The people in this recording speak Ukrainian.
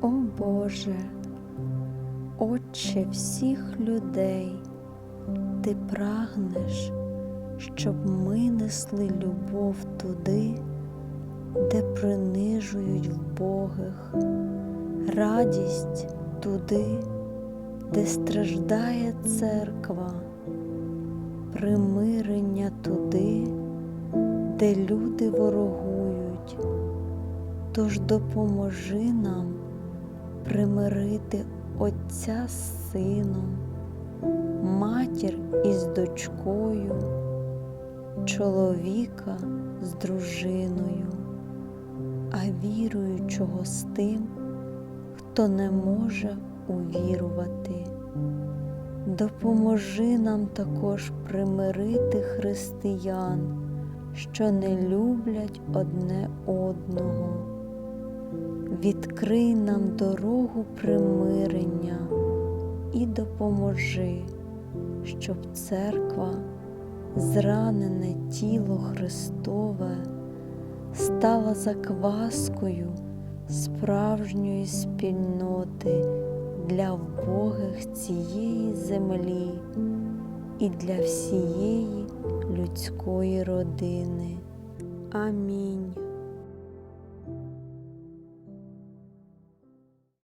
О Боже, Отче всіх людей, Ти прагнеш, щоб ми несли любов туди, де принижують вбогих, радість туди, де страждає церква, примирення туди, де люди ворогують. Тож допоможи нам примирити Отця з сином, матір із дочкою, чоловіка з дружиною, а віруючого з тим, хто не може увірувати. Допоможи нам також примирити християн, що не люблять одне одного. Відкрий нам дорогу примирення і допоможи, щоб церква, зранене тіло Христове, стала закваскою справжньої спільноти для вбогих цієї землі і для всієї людської родини. Амінь.